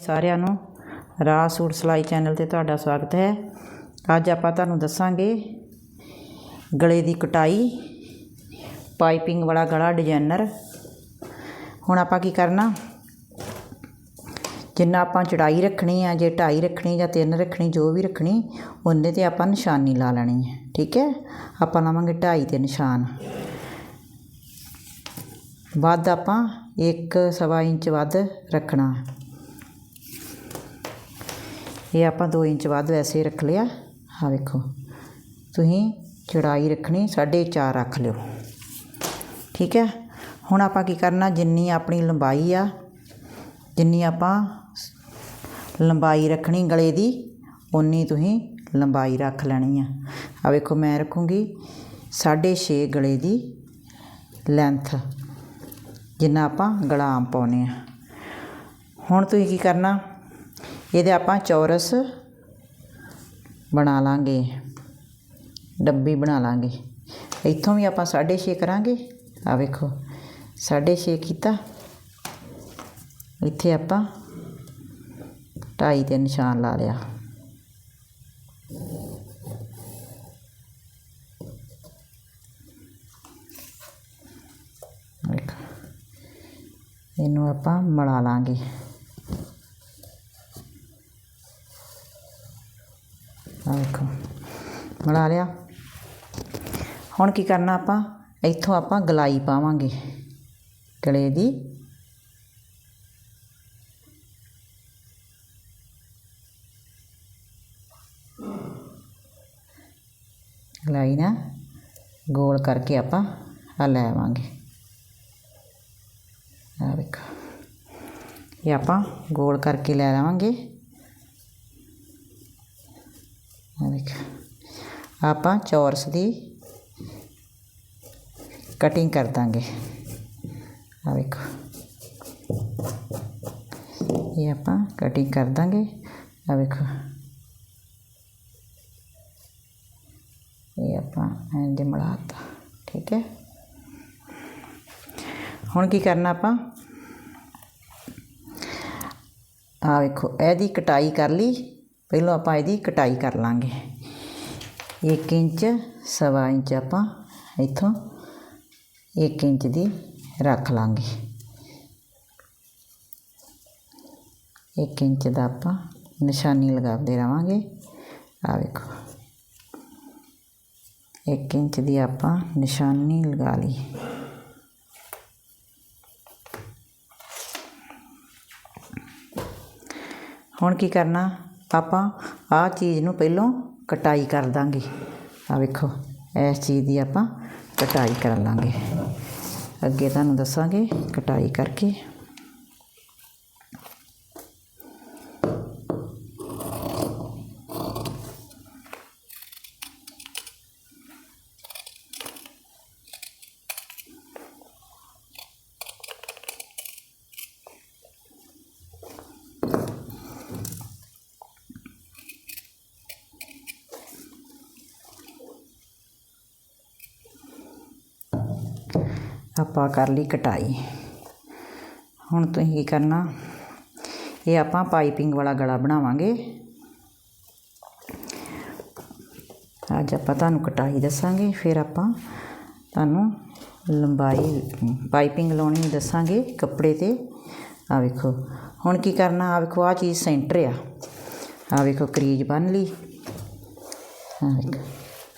ਸਾਰਿਆਂ ਨੂੰ ਰਾਹ ਸੂਟ ਸਿਲਾਈ ਚੈਨਲ ਤੇ ਤੁਹਾਡਾ ਸਵਾਗਤ ਹੈ। ਅੱਜ ਆਪਾਂ ਤੁਹਾਨੂੰ ਦੱਸਾਂਗੇ ਗਲੇ ਦੀ ਕਟਾਈ, ਪਾਈਪਿੰਗ ਵਾਲਾ ਗਲਾ ਡਿਜ਼ਾਈਨਰ। ਹੁਣ ਆਪਾਂ ਕੀ ਕਰਨਾ? ਜਿੰਨਾ ਆਪਾਂ ਚੜਾਈ ਰੱਖਣੀ ਆ, ਜੇ ਢਾਈ ਰੱਖਣੀ ਜਾਂ ਤਿੰਨ ਰੱਖਣੀ, ਜੋ ਵੀ ਰੱਖਣੀ ਉਹਦੇ ਤੇ ਆਪਾਂ ਨਿਸ਼ਾਨੀ ਲਾ ਲੈਣੀ ਹੈ, ਠੀਕ ਹੈ? ਆਪਾਂ ਲਾਵਾਂਗੇ ਢਾਈ ਤੇ ਨਿਸ਼ਾਨ। ਵੱਧ ਆਪਾਂ ਇੱਕ ਸਵਾ ਇੰਚ ਵੱਧ ਰੱਖਣਾ। ਇਹ ਆਪਾਂ 2 ਇੰਚ ਵੱਧ ਵੈਸੇ ਰੱਖ ਲਿਆ। ਆ ਵੇਖੋ, ਤੁਸੀਂ ਚੜਾਈ ਰੱਖਣੀ 4.5 ਰੱਖ ਲਿਓ। ਠੀਕ ਹੈ? ਹੁਣ ਆਪਾਂ ਕੀ ਕਰਨਾ, ਜਿੰਨੀ ਆਪਣੀ ਲੰਬਾਈ ਆ, ਜਿੰਨੀ ਆਪਾਂ ਲੰਬਾਈ ਰੱਖਣੀ ਗਲੇ ਦੀ ਉਨੀ ਤੁਸੀਂ ਲੰਬਾਈ ਰੱਖ ਲੈਣੀ ਆ। ਆ ਵੇਖੋ, ਮੈਂ ਰੱਖੂੰਗੀ 6.5 ਗਲੇ ਦੀ ਲੈਂਥ ਜਿੰਨਾ ਆਪਾਂ ਗਲਾ ਆਮ ਪਾਉਨੇ ਆ। ਹੁਣ ਤੁਸੀਂ ਕੀ ਕਰਨਾ ਇਹਦੇ ਆਪਾਂ ਚੌਰਸ ਬਣਾ ਲਾਂਗੇ, ਡੱਬੀ ਬਣਾ ਲਾਂਗੇ। ਇੱਥੋਂ ਵੀ ਆਪਾਂ 6.5 ਕਰਾਂਗੇ। ਆ ਵੇਖੋ 6.5 ਕੀਤਾ। ਇੱਥੇ ਆਪਾਂ ਢਾਈ ਤੇ ਨਿਸ਼ਾਨ ਲਾ ਲਿਆ। ਇਹਨੂੰ ਆਪਾਂ ਮਿਲਾ ਲਾਂਗੇ। ਆ ਵੇਖੋ। ਮਿਲਾ ਲਿਆ। ਹੁਣ ਕੀ ਕਰਨਾ ਆਪਾਂ? ਇੱਥੋਂ ਆਪਾਂ ਗਲਾਈ ਪਾਵਾਂਗੇ। ਗਲੇ ਦੀ। ਗਲਾਈ ਨਾ ਗੋਲ ਕਰਕੇ ਆਪਾਂ ਆ ਲੈ ਆਵਾਂਗੇ। ਆ ਵੇਖੋ। ਇਹ ਆਪਾਂ ਗੋਲ ਕਰਕੇ ਲੈ ਆਵਾਂਗੇ ਆ ਵੇਖੋ ਆਪਾਂ ਚੌਰਸ ਦੀ ਕਟਿੰਗ ਕਰ ਦਾਂਗੇ ਆ ਵੇਖੋ ਇਹ ਆਪਾਂ ਕਟਿੰਗ ਕਰ ਦਾਂਗੇ ਆ ਵੇਖੋ ਇਹ ਆਪਾਂ ਇੰਜ ਮਿਲਾਤਾ ਠੀਕ ਹੈ ਹੁਣ ਕੀ ਕਰਨਾ ਆਪਾਂ ਆ ਵੇਖੋ ਇਹਦੀ ਕਟਾਈ ਕਰ ਲਈ ਪਹਿਲਾਂ ਆਪਾਂ ਇਹਦੀ ਕਟਾਈ ਕਰ ਲਾਂਗੇ 1 ਇੰਚ, ਸਵਾ ਇੰਚ ਆਪਾਂ ਇੱਥੋਂ 1 ਇੰਚ ਦੀ ਰੱਖ ਲਾਂਗੇ। 1 ਇੰਚ ਦਾ ਆਪਾਂ ਨਿਸ਼ਾਨੀ ਲਗਾਉਂਦੇ ਰਵਾਂਗੇ। ਆ ਵੇਖੋ। 1 ਇੰਚ ਦੀ ਆਪਾਂ ਨਿਸ਼ਾਨੀ ਲਗਾ ਲਈ। ਹੁਣ ਕੀ ਕਰਨਾ? ਆਪਾਂ ਆਹ ਚੀਜ਼ ਨੂੰ ਪਹਿਲਾਂ ਕਟਾਈ ਕਰ ਦਾਂਗੇ। ਆ ਵੇਖੋ, ਇਸ ਚੀਜ਼ ਦੀ ਆਪਾਂ ਕਟਾਈ ਕਰ ਲਾਂਗੇ। ਅੱਗੇ ਤੁਹਾਨੂੰ ਦੱਸਾਂਗੇ ਕਟਾਈ ਕਰਕੇ। ਆਪਾਂ ਕਰ ਲਈ ਕਟਾਈ। ਹੁਣ ਤੁਸੀਂ ਕੀ ਕਰਨਾ, ਇਹ ਆਪਾਂ ਪਾਈਪਿੰਗ ਵਾਲਾ ਗਲਾ ਬਣਾਵਾਂਗੇ। ਅੱਜ ਆਪਾਂ ਤੁਹਾਨੂੰ ਕਟਾਈ ਦੱਸਾਂਗੇ, ਫਿਰ ਆਪਾਂ ਤੁਹਾਨੂੰ ਲੰਬਾਈ, ਪਾਈਪਿੰਗ ਲਾਉਣੀ ਦੱਸਾਂਗੇ ਕੱਪੜੇ ਤੇ। ਆ ਵੇਖੋ, ਹੁਣ ਕੀ ਕਰਨਾ ਆ ਵੇਖੋ ਆ ਚੀਜ਼ ਸੈਂਟਰ ਆ। ਆ ਵੇਖੋ, ਕਰੀਜ ਬੰਨ ਲਈ। ਆ ਵੇਖੋ,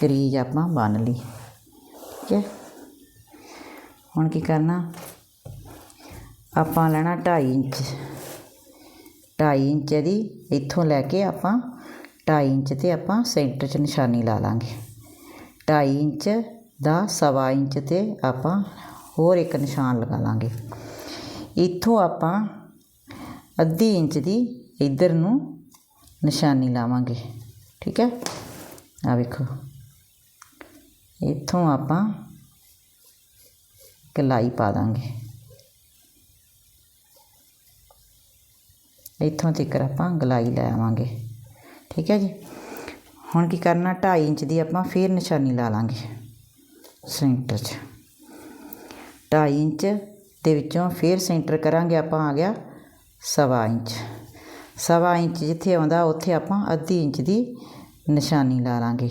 ਕਰੀਜ ਆਪਾਂ ਬੰਨ ਲਈ। ਠੀਕ ਹੈ। ਹੁਣ ਕੀ ਕਰਨਾ? ਆਪਾਂ ਲੈਣਾ 2.5 ਇੰਚ। 2.5 ਇੰਚ ਦੀ ਇੱਥੋਂ ਲੈ ਕੇ ਆਪਾਂ 2.5 ਇੰਚ ਤੇ ਆਪਾਂ ਸੈਂਟਰ 'ਚ ਨਿਸ਼ਾਨੀ ਲਾ ਲਾਂਗੇ। 2.5 ਇੰਚ ਦਾ ਸਵਾ ਇੰਚ ਤੇ ਆਪਾਂ ਹੋਰ ਇੱਕ ਨਿਸ਼ਾਨ ਲਗਾ ਲਾਂਗੇ। ਇੱਥੋਂ ਆਪਾਂ ਅੱਧੀ ਇੰਚ ਦੀ ਇੱਧਰ ਨੂੰ ਨਿਸ਼ਾਨੀ ਲਾਵਾਂਗੇ। ਠੀਕ ਹੈ? ਆ ਵੇਖੋ। ਇੱਥੋਂ ਆਪਾਂ ਗਲਾਈ ਪਾ ਦਾਂਗੇ। ਇੱਥੋਂ ਤੱਕ ਆਪਾਂ ਗਲਾਈ ਲੈ ਆਵਾਂਗੇ। ਠੀਕ ਹੈ ਜੀ? ਹੁਣ ਕੀ ਕਰਨਾ? 2.5 ਇੰਚ ਦੀ ਆਪਾਂ ਫੇਰ ਨਿਸ਼ਾਨੀ ਲਾ ਲਾਂਗੇ। ਸੈਂਟਰ 'ਚ। 2.5 ਇੰਚ ਦੇ ਵਿੱਚੋਂ ਫੇਰ ਸੈਂਟਰ ਕਰਾਂਗੇ ਆਪਾਂ, ਆ ਗਿਆ ਸਵਾ ਇੰਚ। ਸਵਾ ਇੰਚ ਜਿੱਥੇ ਆਉਂਦਾ, ਉੱਥੇ ਆਪਾਂ ਅੱਧੀ ਇੰਚ ਦੀ ਨਿਸ਼ਾਨੀ ਲਾ ਲਾਂਗੇ।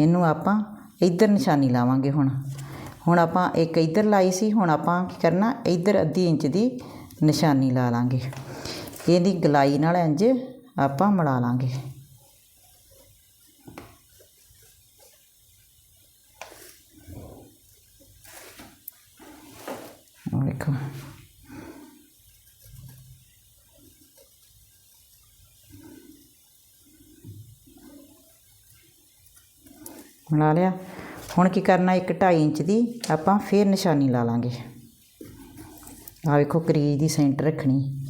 ਇਹਨੂੰ ਆਪਾਂ ਇੱਧਰ ਨਿਸ਼ਾਨੀ ਲਾਵਾਂਗੇ ਹੁਣ। ਹੁਣ ਆਪਾਂ ਇੱਕ ਇੱਧਰ ਲਾਈ ਸੀ, ਹੁਣ ਆਪਾਂ ਕੀ ਕਰਨਾ, ਇੱਧਰ ਅੱਧੀ ਇੰਚ ਦੀ ਨਿਸ਼ਾਨੀ ਲਾ ਲਾਂਗੇ। ਇਹਦੀ ਗਲਾਈ ਨਾਲ ਇੰਜ ਆਪਾਂ ਮਿਲਾ ਲਾਂਗੇ। ਵੇਖੋ। ਮਿਲਾ ਲਿਆ। ਹੁਣ ਕੀ ਕਰਨਾ, ਇੱਕ 2.5 ਇੰਚ ਦੀ ਆਪਾਂ ਫੇਰ ਨਿਸ਼ਾਨੀ ਲਾ ਲਾਂਗੇ। ਆ ਵੇਖੋ ਕਰੀਜ ਦੀ ਸੈਂਟਰ ਰੱਖਣੀ।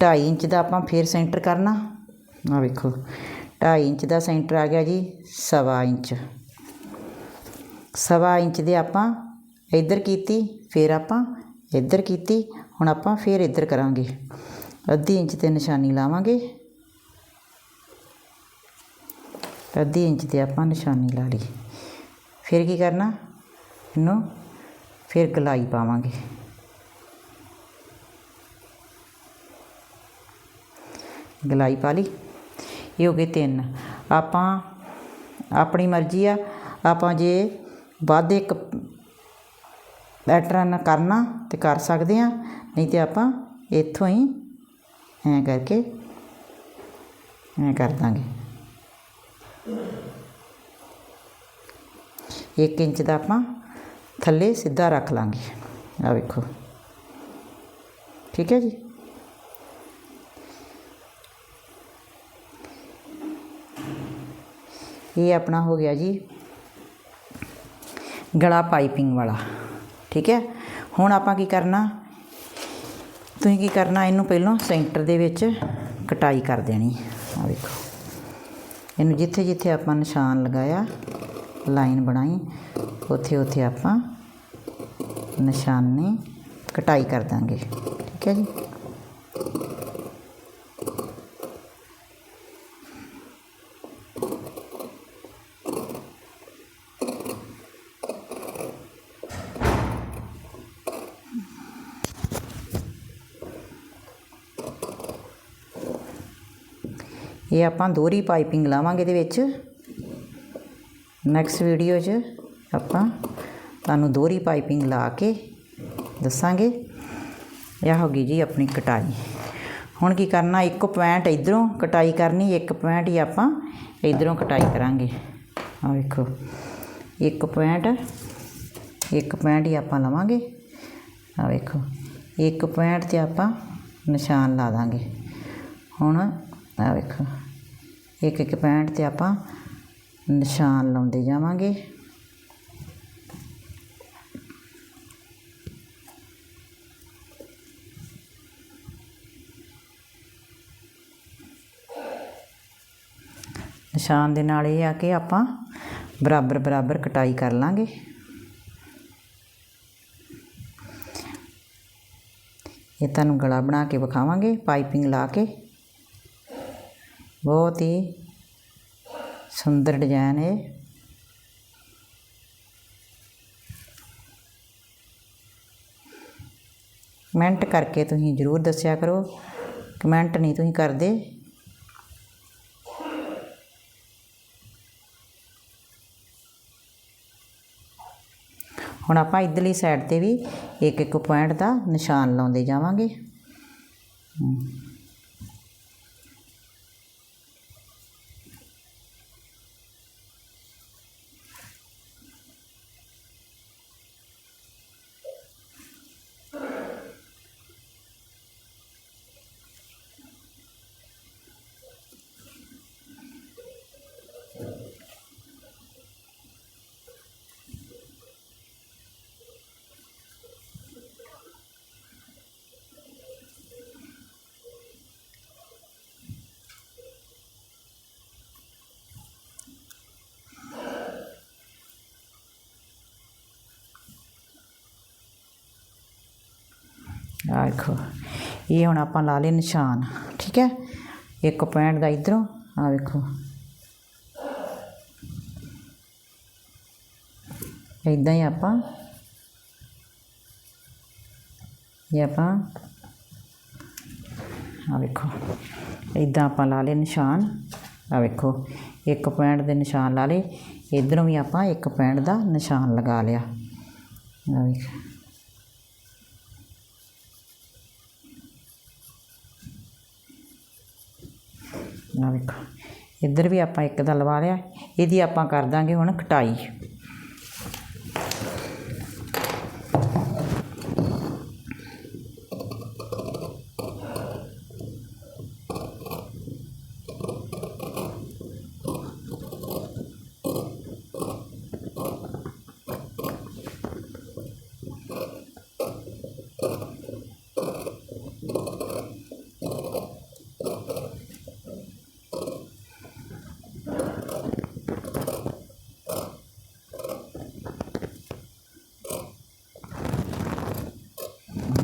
2.5 ਇੰਚ ਦਾ ਆਪਾਂ ਫੇਰ ਸੈਂਟਰ ਕਰਨਾ। ਆ ਵੇਖੋ 2.5 ਇੰਚ ਦਾ ਸੈਂਟਰ ਆ ਗਿਆ ਜੀ ਸਵਾ ਇੰਚ। ਸਵਾ ਇੰਚ ਦੇ ਆਪਾਂ ਇੱਧਰ ਕੀਤੀ, ਫਿਰ ਆਪਾਂ ਇੱਧਰ ਕੀਤੀ, ਹੁਣ ਆਪਾਂ ਫਿਰ ਇੱਧਰ ਕਰਾਂਗੇ। ਅੱਧੀ ਇੰਚ ਤੇ ਨਿਸ਼ਾਨੀ ਲਾਵਾਂਗੇ। ਅੱਧੀ ਇੰਚ ਤੇ ਆਪਾਂ ਨਿਸ਼ਾਨੀ ਲਾ ਲਈ। ਫਿਰ ਕੀ ਕਰਨਾ? ਇਹਨੂੰ ਫਿਰ ਗਲਾਈ ਪਾਵਾਂਗੇ। ਗਲਾਈ ਪਾ ਲਈ। ਇਹ ਹੋ ਗਏ ਤਿੰਨ। ਆਪਾਂ ਆਪਣੀ ਮਰਜ਼ੀ ਆ। ਆਪਾਂ ਜੇ ਵੱਧ ਇੱਕ ਪੈਟਰਨ ਕਰਨਾ ਤੇ ਕਰ ਸਕਦੇ ਆ। ਨਹੀਂ ਤੇ ਆਪਾਂ ਇੱਥੋਂ ਹੀ ਐਂ ਕਰਕੇ ਐਂ ਕਰ ਦਾਂਗੇ। 1 ਇੰਚ ਦਾ ਆਪਾਂ ਥੱਲੇ ਸਿੱਧਾ ਰੱਖ ਲਾਂਗੇ। ਆ ਵੇਖੋ। ਠੀਕ ਹੈ ਜੀ? ਇਹ ਆਪਣਾ ਹੋ ਗਿਆ ਜੀ ਗਲਾ ਪਾਈਪਿੰਗ ਵਾਲਾ। ਠੀਕ ਹੈ? ਹੁਣ ਆਪਾਂ ਕੀ ਕਰਨਾ? ਤੁਸੀਂ ਕੀ ਕਰਨਾ? ਇਹਨੂੰ ਪਹਿਲਾਂ ਸੈਂਟਰ ਦੇ ਵਿੱਚ ਕਟਾਈ ਕਰ ਦੇਣੀ। ਆ ਵੇਖੋ। ਇਹਨੂੰ ਜਿੱਥੇ ਜਿੱਥੇ ਆਪਾਂ ਨਿਸ਼ਾਨ ਲਗਾਇਆ ਲਾਈਨ ਬਣਾਈ। ਉੱਥੇ ਉੱਥੇ ਆਪਾਂ ਨਿਸ਼ਾਨੇ ਕਟਾਈ ਕਰ ਦਾਂਗੇ। ਠੀਕ ਹੈ ਜੀ? ਇਹ ਆਪਾਂ ਦੋਹਰੀ ਪਾਈਪਿੰਗ ਲਾਵਾਂਗੇ ਇਹਦੇ ਵਿੱਚ। ਨੈਕਸਟ ਵੀਡੀਓ 'ਚ ਆਪਾਂ ਤੁਹਾਨੂੰ ਦੋਹਰੀ ਪਾਈਪਿੰਗ ਲਾ ਕੇ ਦੱਸਾਂਗੇ। ਇਹ ਹੋ ਗਈ ਜੀ ਆਪਣੀ ਕਟਾਈ। ਹੁਣ ਕੀ ਕਰਨਾ, ਇੱਕ ਪੁਆਇੰਟ ਇਧਰੋਂ ਕਟਾਈ ਕਰਨੀ, ਇੱਕ ਪੁਆਇੰਟ ਹੀ ਆਪਾਂ ਇਧਰੋਂ ਕਟਾਈ ਕਰਾਂਗੇ। ਆ ਵੇਖੋ, ਇੱਕ ਪੁਆਇੰਟ ਇੱਕ ਪੁਆਇੰਟ ਹੀ ਆਪਾਂ ਲਵਾਂਗੇ। ਆ ਵੇਖੋ, ਇੱਕ ਪੁਆਇੰਟ ਤੇ ਆਪਾਂ ਨਿਸ਼ਾਨ ਲਾ ਦਾਂਗੇ। ਹੁਣ ਆ ਵੇਖੋ ਇੱਕ ਇੱਕ ਪੁਆਇੰਟ ਤੇ ਆਪਾਂ ਨਿਸ਼ਾਨ ਲਾਉਂਦੇ ਜਾਵਾਂਗੇ। ਨਿਸ਼ਾਨ ਦੇ ਨਾਲ ਇਹ ਆ ਕਿ ਆਪਾਂ ਬਰਾਬਰ ਬਰਾਬਰ ਕਟਾਈ ਕਰ ਲਾਂਗੇ। ਇਹ ਤੁਹਾਨੂੰ ਗਲਾ ਬਣਾ ਕੇ ਵਿਖਾਵਾਂਗੇ, ਪਾਈਪਿੰਗ ਲਾ ਕੇ। ਬਹੁਤ ਹੀ ਸੁੰਦਰ ਡਿਜ਼ਾਈਨ ਹੈ ਕਮੈਂਟ ਕਰਕੇ ਤੁਸੀਂ ਜ਼ਰੂਰ ਦੱਸਿਆ ਕਰੋ। ਕਮੈਂਟ ਨਹੀਂ ਤੁਸੀਂ ਕਰਦੇ। ਹੁਣ ਆਪਾਂ ਇਧਰਲੀ ਸਾਈਡ ਤੇ ਵੀ ਇੱਕ ਇੱਕ ਪੁਆਇੰਟ ਦਾ ਨਿਸ਼ਾਨ ਲਾਉਂਦੇ ਜਾਵਾਂਗੇ। ਆਹ ਵੇਖੋ ਇਹ ਹੁਣ ਆਪਾਂ ਲਾ ਲਏ ਨਿਸ਼ਾਨ, ਠੀਕ ਹੈ? ਇੱਕ ਪੁਆਇੰਟ ਦਾ ਇਧਰੋਂ, ਆਹ ਵੇਖੋ। ਇਦਾਂ ਹੀ ਆਪਾਂ ਇਹ ਆਪਾਂ ਆ ਵੇਖੋ। ਇਦਾਂ ਆਪਾਂ ਲਾ ਲਏ ਨਿਸ਼ਾਨ ਆ ਵੇਖੋ। ਇੱਕ ਪੁਆਇੰਟ ਦੇ ਨਿਸ਼ਾਨ ਲਾ ਲਏ। ਇਧਰੋਂ ਵੀ ਆਪਾਂ ਇੱਕ ਪੁਆਇੰਟ ਦਾ ਨਿਸ਼ਾਨ ਲਗਾ ਲਿਆ। ਆ ਵੇਖ। ਆ ਵੇਖੋ ਇੱਧਰ ਵੀ ਆਪਾਂ ਇੱਕ ਦਾ ਲਵਾ ਲਿਆ। ਇਹਦੀ ਆਪਾਂ ਕਰ ਦਾਂਗੇ ਹੁਣ ਕਟਾਈ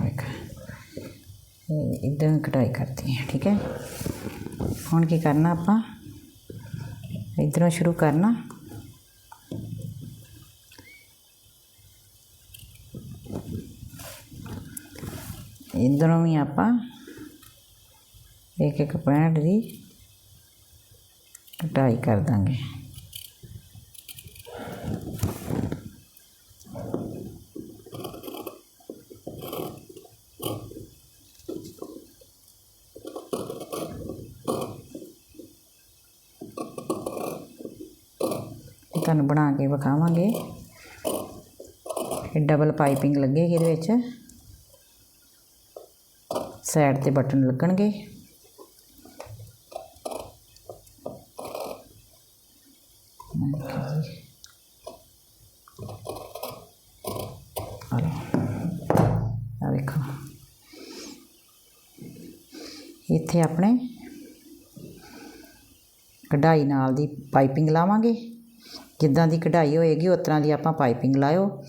ਵੇਖ ਇਹ ਇਦਾਂ ਹੀ ਕਟਾਈ ਕਰਤੀ ਹੈ ਠੀਕ ਹੈ ਹੁਣ ਕੀ ਕਰਨਾ ਆਪਾਂ ਇਧਰੋਂ ਸ਼ੁਰੂ ਕਰਨਾ ਇਧਰੋਂ ਵੀ ਆਪਾਂ ਇੱਕ ਇੱਕ ਪੁਆਇੰਟ ਦੀ ਕਟਾਈ ਕਰ ਦਾਂਗੇ ਤੁਹਾਨੂੰ ਬਣਾ ਕੇ ਵਿਖਾਵਾਂਗੇ। ਇਹ ਡਬਲ ਪਾਈਪਿੰਗ ਲੱਗੇਗੀ ਇਹਦੇ ਵਿੱਚ। ਸਾਈਡ ਤੇ ਬਟਨ ਲੱਗਣਗੇ। ਆ ਵੇਖੋ। ਇੱਥੇ ਆਪਣੇ ਕਢਾਈ ਨਾਲ ਦੀ ਪਾਈਪਿੰਗ ਲਾਵਾਂਗੇ। ਜਿੱਦਾਂ ਦੀ ਕਢਾਈ ਹੋਏਗੀ, ਉਸ ਤਰ੍ਹਾਂ ਦੀ ਆਪਾਂ ਪਾਈਪਿੰਗ ਲਾਇਓ।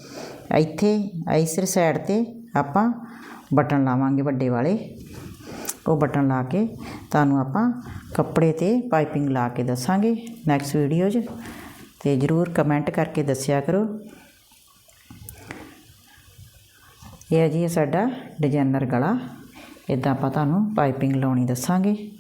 ਇੱਥੇ, ਇਸ ਸਾਈਡ ਤੇ ਆਪਾਂ ਬਟਨ ਲਾਵਾਂਗੇ ਵੱਡੇ ਵਾਲੇ। ਉਹ ਬਟਨ ਲਾ ਕੇ ਤੁਹਾਨੂੰ ਆਪਾਂ ਕੱਪੜੇ ਤੇ ਪਾਈਪਿੰਗ ਲਾ ਕੇ ਦੱਸਾਂਗੇ ਨੈਕਸਟ ਵੀਡੀਓ 'ਚ। ਤੇ ਜਰੂਰ ਕਮੈਂਟ ਕਰਕੇ ਦੱਸਿਆ ਕਰੋ। ਇਹ ਹੈ ਜੀ ਸਾਡਾ ਡਿਜ਼ਾਈਨਰ ਗਲਾ। ਇਦਾਂ ਆਪਾਂ ਤੁਹਾਨੂੰ ਪਾਈਪਿੰਗ ਲਾਉਣੀ ਦੱਸਾਂਗੇ।